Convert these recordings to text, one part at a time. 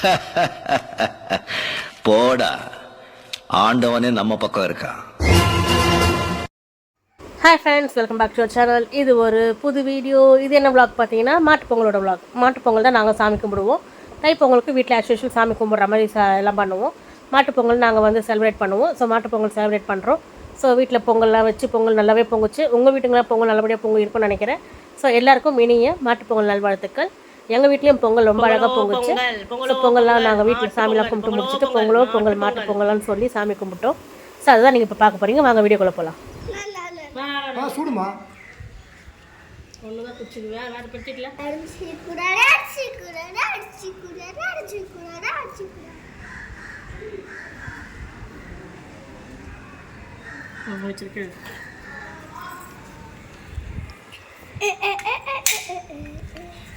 போடா. ஆண்டவனே நம்ம பக்கம் இருக்கான் hi friends welcome back to channel இது ஒரு புது வீடியோ இது என்ன விளாக் பார்த்தீங்கன்னா மாட்டுப்பொங்கலோட விளாக் மாட்டுப்பொங்கல் தான் நாங்கள் சாமி கும்பிடுவோம். தைப்பொங்கலுக்கு வீட்டில் ஆஸ் சாமி கும்பிட்ற மாதிரி ச எல்லாம் பண்ணுவோம். மாட்டுப்பொங்கல் நாங்கள் வந்து செலிப்ரேட் பண்ணுவோம். ஸோ மாட்டுப் பொங்கல் செலிப்ரேட் பண்ணுறோம் ஸோ வீட்டில் பொங்கல்லாம் வச்சு பொங்கல் நல்லாவே பொங்குச்சு. உங்கள் வீட்டுங்களாம் பொங்கல் நல்லபடியாக பொங்கல் இருக்கும்னு நினைக்கிறேன். ஸோ எல்லாருக்கும் இனிய மாட்டுப்பொங்கல் நல்வாழ்த்துக்கள். எங்கள் வீட்லேயும் பொங்கல் ரொம்ப அழகாக பொங்குச்சு ஸோ பொங்கல்லாம் நாங்கள் வீட்டில் சாமிலாம் கும்பிட்டு முடிச்சுட்டு பொங்கலோ பொங்கல் மாட்டுப் பொங்கல்னு சொல்லி சாமி கும்பிட்டோம். ஸோ அதுதான் நீங்கள் இப்போ பார்க்க போகிறீங்க வாங்க வீடியோக்குள்ளே போகலாம் சூடுமா? ஒன்று தான் குடிச்சுக்குவேன் வேறு பிடிச்சிக்கல அடிச்சுக்கூடாது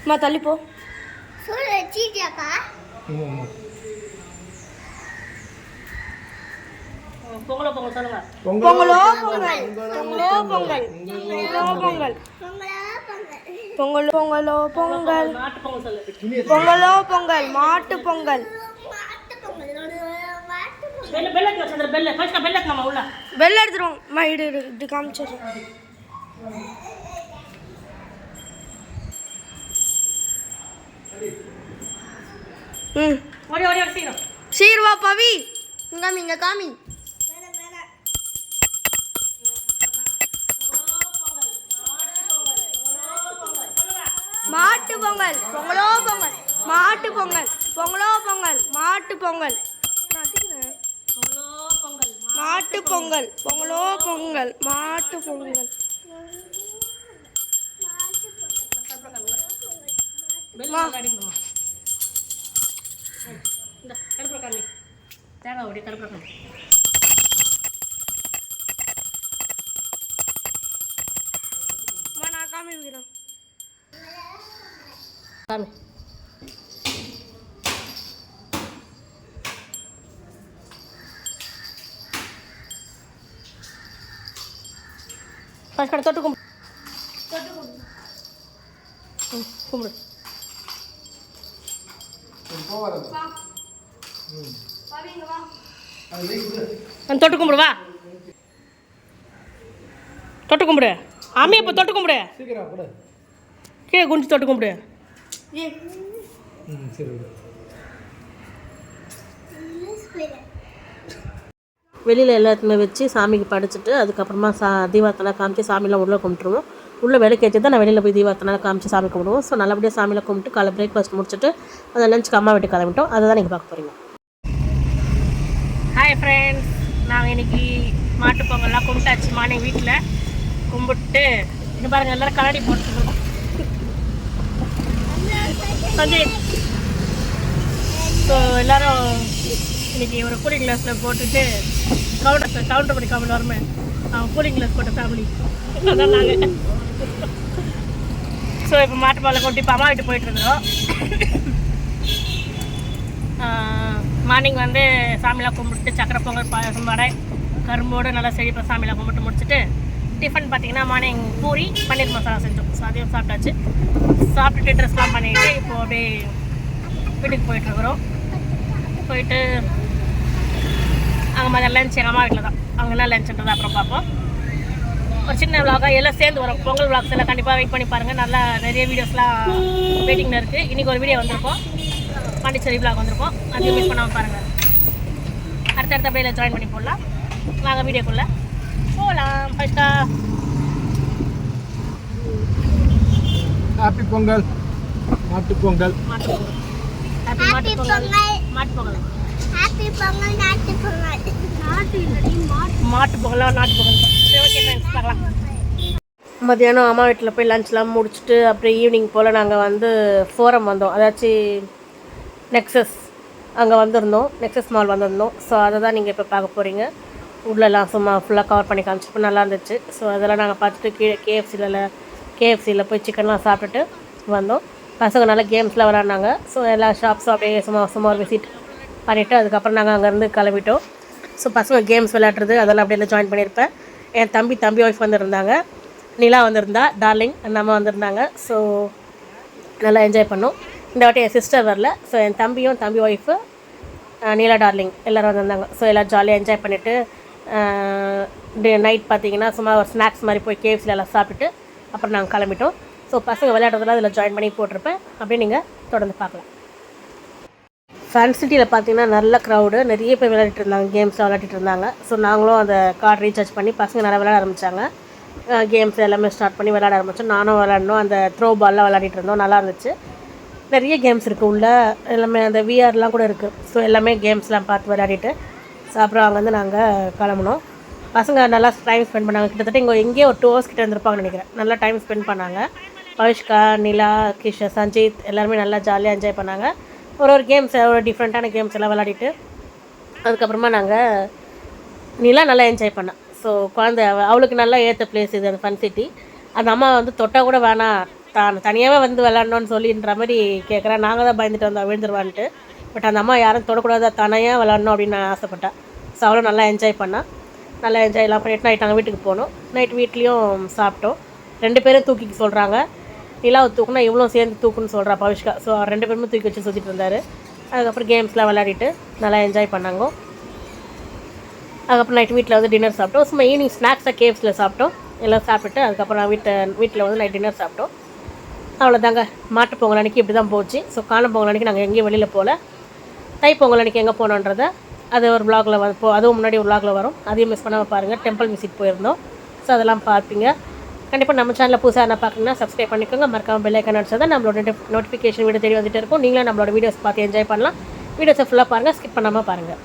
அம்மா தள்ளி போ. சொல்லு வச்சிட்டியாக்கா பொங்கலோ பொங்கல் சொல்லுங்க. பொங்கலோ பொங்கல் பொங்கலோ. பொங்கல். பொங்கலோ பொங்கல். பொங்கலா பொங்கல் பொங்கல். பொங்கலோ. பொங்கல் நாட்டு பொங்கல் சொல்லு. பொங்கலோ பொங்கல். மாட்டு பொங்கல். பெல்ல பெல்ல வச்சு பெல்ல ஃபர்ஸ்ட் பெல்ல நம்ம உள்ள வெளில எடுத்துருவோம் அம்மா இடு இடு இப்படி காமிச்சிடுறேன் ம். ஓடி ஓடி ஓடி சீக்கிரம். சீர்வா பவி. இங்க காமி இங்க காமி. மாட்டு பொங்கல். பொங்கலோ பொங்கல். மாட்டு பொங்கல். பொங்கலோ பொங்கல். மாட்டு பொங்கல். மாட்டு பொங்கல். பொங்கலோ பொங்கல். மாட்டு பொங்கல். பெல்ல தேங்காய் ஓடி கருப்பு காமி அம்மா, நான் காமிக்கிறேன் காமி ஃபர்ஸ்ட் கடை தொட்டு கும்பிடு ம், கும்பிடு நான் தொட்டு கும்பிடு வா. தொட்டு கும்பிடு. ஆமி இப்போ தொட்டு கும்பிடு. கீழே குஞ்சு தொட்டு கும்பிடு. ம் சரி விடு. வெளியில் எல்லாத்துமே வச்சு சாமிக்கு படைச்சிட்டு அதுக்கப்புறமா சா தீபார்த்தனை காமிச்சு சாமிலாம் உள்ளே கும்பிட்டுருவோம். உள்ளே விளக்கேற்றி தான் நான் வெளியில் போய் தீபார்த்தனை காமிச்சு சாமி கும்பிடுவோம். ஸோ நல்லபடியாக சாமியில் கும்பிட்டு காலை பிரேக்ஃபாஸ்ட் முடிச்சுட்டு அந்த லஞ்சுக்கு அம்மா வீட்டுக்கு கிளம்பிட்டோம். அதை தான் நீங்கள் பார்க்க போகிறீங்க ஹாய் ஃப்ரெண்ட்ஸ் நாங்கள் இன்னைக்கு மாட்டு பொங்கல்லாம் கும்பிட்டாச்சு மார்னிங் வீட்டில் கும்பிட்டு இங்கே பாருங்கள் எல்லோரும் கண்ணாடி போட்டுருக்கோம் சஞ்சய் ஸோ எல்லாரும் இன்னைக்கு ஒரு கூலிங் கிளாஸில் போட்டுட்டு கவுண்டர் கவுண்டர் பண்ணி காமெடி வரமே அவன் கூலிங் கிளாஸ் போட்ட ஃபேமிலி அதான் நாங்கள் ஸோ இப்போ மாட்டு பாலை கொண்டு இப்போ அம்மா வீட்டு போயிட்டுருக்குறோம் மார்னிங் வந்து சாமியெலாம் கும்பிட்டு சக்கரை பொங்கல் பாயசம் வடை கரும்போடு நல்லா செழிப்பாக சாமியெலாம் கும்பிட்டு முடிச்சுட்டு டிஃபன் பார்த்தீங்கன்னா மார்னிங் பூரி பன்னீர் மசாலா செஞ்சோம். ஸோ அதையும் சாப்பிட்டாச்சு. சாப்பிட்டுட்டு ட்ரெஸ்லாம் பண்ணிட்டு இப்போது அப்படியே வீட்டுக்கு போயிட்டுருக்குறோம் போயிட்டு அங்கே மாதிரி லஞ்ச் எங்கள் அம்மா வீட்டில் தான். அவங்க என்ன லஞ்சுன்றது அப்புறம் பார்ப்போம். ஒரு சின்ன விளாகாக எல்லாம் சேர்ந்து வரும். பொங்கல் விளாக்ஸ் எல்லாம் கண்டிப்பாக வெயிட் பண்ணி பாருங்கள் நல்லா நிறைய வீடியோஸ்லாம் வெயிட்டிங்கில் இருக்குது இன்றைக்கி ஒரு வீடியோ வந்திருக்கோம். பாண்டிச்சேரி விளாக் வந்திருக்கோம். அதையும் மிஸ் பண்ணாமல் பாருங்கள் அடுத்தடுத்த அப்படியே ஜாயின் பண்ணி போடலாம். வாங்க வீடியோக்குள்ளே போகலாம் ஃபஸ்ட்டா ஹாப்பி பொங்கல் மாட்டு பொங்கல் மாட்டு பொங்கல் ஹாப்பி மாட்டு பொங்கல் மாட்டு பொங்கல் ஹாப்பி பொங்கல் நாட்டு பொங்கல் நாட்டு இல்லடி மாட்டு மாட்டு பொங்கலா நாட்டு பொங்கல் சரி ஓகே ஃப்ரெண்ட்ஸ் பார்க்கலாம். மத்தியானம் அம்மா வீட்டில் போய் லஞ்ச்லாம் முடிச்சுட்டு அப்புறம் ஈவினிங் போல் நாங்கள் வந்து ஃபோரம் வந்தோம். அதாச்சும் நெக்ஸஸ் அங்கே வந்திருந்தோம். நெக்ஸஸ் மால் வந்திருந்தோம். ஸோ அதை தான் நீங்கள் இப்போ பார்க்க போகிறீங்க உள்ளெல்லாம் சும்மா ஃபுல்லாக கவர் பண்ணி காமிச்சிட்டு நல்லா இருந்துச்சு. ஸோ அதெல்லாம் நாங்கள் பார்த்துட்டு கீழே கேஎஃப்சியில் கேஎஃப்சியில் போய் சிக்கன்லாம் சாப்பிட்டுட்டு வந்தோம். பசங்க நல்லா கேம்ஸ்லாம் விளாட்னாங்க ஸோ எல்லா ஷாப்ஸும் அப்படியே சும்மா சும்மா ஒரு விசிட் பண்ணிவிட்டு அதுக்கப்புறம் நாங்கள் அங்கேருந்து கிளம்பிட்டோம். ஸோ பசங்க கேம்ஸ் விளையாடுறது அதெல்லாம் அப்படியே ஜாயின் பண்ணியிருப்பேன். என் தம்பி தம்பி ஒய்ஃப் வந்திருந்தாங்க. நிலா வந்திருந்தா டார்லிங் நம்ம வந்திருந்தாங்க. ஸோ நல்லா என்ஜாய் பண்ணோம். இந்த வாட்டி என் சிஸ்டர் வரல. ஸோ என் தம்பியும் தம்பி ஒய்ஃபு நீலா டார்லிங் எல்லோரும் வந்திருந்தாங்க. ஸோ எல்லோரும் ஜாலியாக என்ஜாய் பண்ணிவிட்டு நைட் பார்த்தீங்கன்னா சும்மா ஒரு ஸ்நாக்ஸ் மாதிரி போய் கேவ்ஸில் எல்லாம் சாப்பிட்டுட்டு அப்புறம் நாங்கள் கிளம்பிட்டோம். ஸோ பசங்க விளையாடுறதுலாம் அதில் ஜாயின் பண்ணி போட்டிருப்பேன். அப்படியே நீங்கள் தொடர்ந்து பார்க்கலாம். ஃபன் சிட்டியில் பார்த்தீங்கன்னா நல்ல க்ரௌடு நிறைய பேர் விளையாடிட்டு இருந்தாங்க கேம்ஸ் விளையாடிட்டு இருந்தாங்க. ஸோ நாங்களும் அந்த கார்டு ரீசார்ஜ் பண்ணி பசங்க நிறைய விளையாட ஆரம்பித்தாங்க கேம்ஸ் எல்லாமே ஸ்டார்ட் பண்ணி விளையாட ஆரம்பித்தோம் நானும் விளையாடணும். அந்த த்ரோ பால்லாம் விளையாடிட்டு இருந்தோம். நல்லா இருந்துச்சு. நிறைய கேம்ஸ் இருக்குது உள்ள. எல்லாமே அந்த விஆர்லாம் கூட இருக்குது ஸோ எல்லாமே கேம்ஸ்லாம் பார்த்து விளையாடிட்டு. ஸோ அப்புறம் அங்கே வந்து நாங்கள் கிளம்புனோம். பசங்க நல்லா டைம் ஸ்பெண்ட் பண்ணாங்க. கிட்டத்தட்ட இங்கே எங்கேயோ ஒரு டூ ஹவர்ஸ் கிட்டே இருந்திருப்பாங்கன்னு நினைக்கிறேன். நல்லா டைம் ஸ்பெண்ட் பண்ணாங்க. பவிஷ்கா நிலா கிஷ சஞ்சித் எல்லாருமே நல்லா ஜாலியாக என்ஜாய் பண்ணாங்க. ஒரு ஒரு கேம்ஸ் ஒரு டிஃப்ரெண்ட்டான கேம்ஸ் எல்லாம் விளையாடிட்டு அதுக்கப்புறமா நாங்கள் நிலா நல்லா என்ஜாய் பண்ணேன் ஸோ குழந்தை அவளுக்கு நல்லா ஏற்ற பிளேஸ் இது அந்த ஃபன் சிட்டி அந்த அம்மா வந்து தொட்டால் கூட வேணாம். தான். தனியாகவே வந்து விளாட்ணுன்னு சொல்லின்ற மாதிரி கேட்குறேன் நாங்கள் தான் பயந்துட்டு வந்தோம் விழுந்துருவான்ட்டு. பட் அந்த அம்மா யாரும் தொடக்கூடாது தனியாக விளாட்ணும் அப்படின்னு நான் ஆசைப்பட்டேன். ஸோ அவ்வளோ நல்லா என்ஜாய் பண்ணால் நல்லா என்ஜாய் எல்லாம் பண்ணிட்டு நைட் நாங்கள் வீட்டுக்கு போனோம். நைட் வீட்லேயும் சாப்பிட்டோம். ரெண்டு பேரும் தூக்கிக்க சொல்கிறாங்க நிலாவை தூக்குனா இவ்வளோ சேர்ந்து தூக்குன்னு சொல்கிறா பவிஷ்கா. ஸோ ரெண்டு பேருமே தூக்கி வச்சு சுற்றிட்டு இருந்தார். அதுக்கப்புறம் கேம்ஸ்லாம் விளையாடிட்டு நல்லா என்ஜாய் பண்ணாங்க. அதுக்கப்புறம் நைட் வீட்டில் வந்து டின்னர் சாப்பிட்டோம். சும்மா ஈவினிங் ஸ்நாக்ஸாக கேவ்ஸில் சாப்பிட்டோம். எல்லாம் சாப்பிட்டுட்டு அதுக்கப்புறம் வீட்டை வீட்டில் வந்து நைட் டின்னர் சாப்பிட்டோம். அவ்வளோதாங்க மாட்டுப் பொங்கல் அன்றைக்கி இப்படி தான் போச்சு. ஸோ காணும் பொங்கல் அன்றைக்கி நாங்கள் எங்கேயும் வெளியில் போகல தை பொங்கல் அன்றைக்கி எங்கே போனோன்றதை அது ஒரு விலாகில் வந்து போ அதுவும் முன்னாடி ஒரு விலாகில் வரும். அதையும் மிஸ் பண்ணாமல் பாருங்கள் டெம்பிள் விசிட் போயிருந்தோம். ஸோ அதெல்லாம் பார்ப்பீங்க. கண்டிப்பாக நம்ம சேனலில் புதுசாக என்ன பார்க்குறீங்கன்னா சப்ஸ்கிரைப் பண்ணிக்கோங்க. மறக்காமல் பெல்லைக்கன் அடிச்சா தான் நம்மளோட நோட்டிஃபிகேஷன் வீடியோ தேடி வந்துட்டு இருக்கும். நீங்களும் நம்மளோட வீடியோஸ் பார்த்து என்ஜாய் பண்ணலாம். வீடியோஸை ஃபுல்லாக பாருங்கள் ஸ்கிப் பண்ணாமல் பாருங்கள்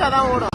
遮断おる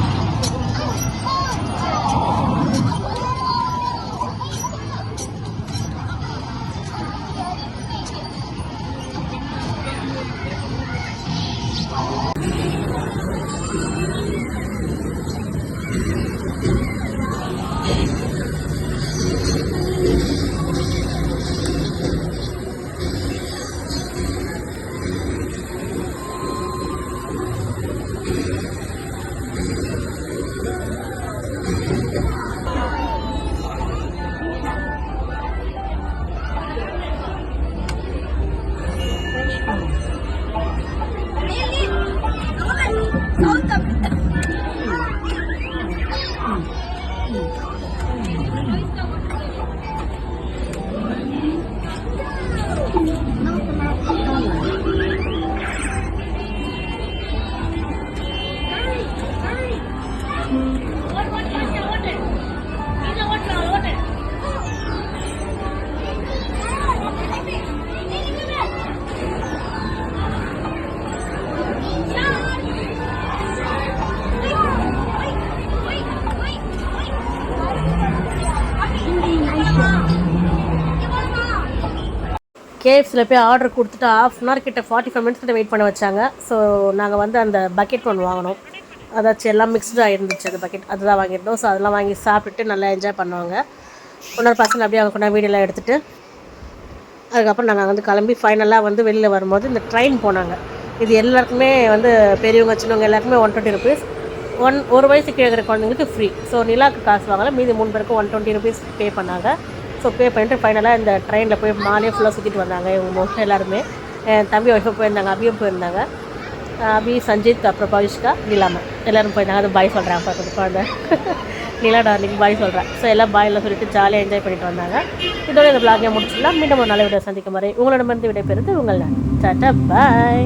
கேஎஃப்ஸில் போய் ஆர்டர் கொடுத்துட்டு ஆஃப் அன் ஹவர் கிட்ட ஃபார்ட்டி ஃபைவ் மினிட்ஸ் கிட்ட வெயிட் பண்ண வச்சாங்க. ஸோ நாங்கள் வந்து அந்த பக்கெட் ஒன்று வாங்கினோம். அதாச்சும் எல்லாம் மிக்ஸ்டாக இருந்துச்சு அந்த பக்கெட் அதுதான் வாங்கியிருந்தோம். ஸோ அதெல்லாம் வாங்கி சாப்பிட்டுட்டு நல்லா என்ஜாய் பண்ணுவாங்க இன்னொரு பசங்க அப்படியே அவங்க கொண்டா வீடியோலாம் எடுத்துகிட்டு அதுக்கப்புறம் நாங்கள் வந்து கிளம்பி ஃபைனலாக வந்து வெளியில் வரும்போது இந்த ட்ரெயின் போனாங்க. இது எல்லாருக்குமே வந்து பெரியவங்க சின்னவங்க எல்லாருக்குமே ஒன் டுவெண்ட்டி ருபீஸ் ஒன் ஒரு வயசு கீழே இருக்கிற குழந்தைங்களுக்கு ஃப்ரீ ஸோ நிலாக்கு காசு வாங்கலை. மீதி மூணு பேருக்கு ஒன் டுவெண்ட்டி ருபீஸ் பே பண்ணாங்க. ஸோ பே பண்ணிட்டு ஃபைனலாக இந்த ட்ரெயினில் போய் மாலே ஃபுல்லாக சுற்றிட்டு வந்தாங்க. இவங்க மொத்தம் எல்லாருமே. என் தம்பி ஒய்ஃபை போயிருந்தாங்க அபியும் போயிருந்தாங்க. அபி சஞ்சித் அப்புறம் பவிஷ்கா நிலாமா எல்லோரும் போயிருந்தாங்க. அது பாய் சொல்கிறேன் பார்க்குறது குழந்தை. நிலா டார்லிங் பாய் சொல்கிறேன் ஸோ எல்லாம் பாயில் சொல்லிட்டு ஜாலியாக என்ஜாய் பண்ணிட்டு வந்தாங்க. இதோட இந்த vlog-ஐ முடிச்சிடலாம். மீண்டும் ஒரு நல்ல விட சந்திக்கும் வரை உங்களிடமிருந்து விடைபெறுது உங்கள் நான். டாட்டா பாய்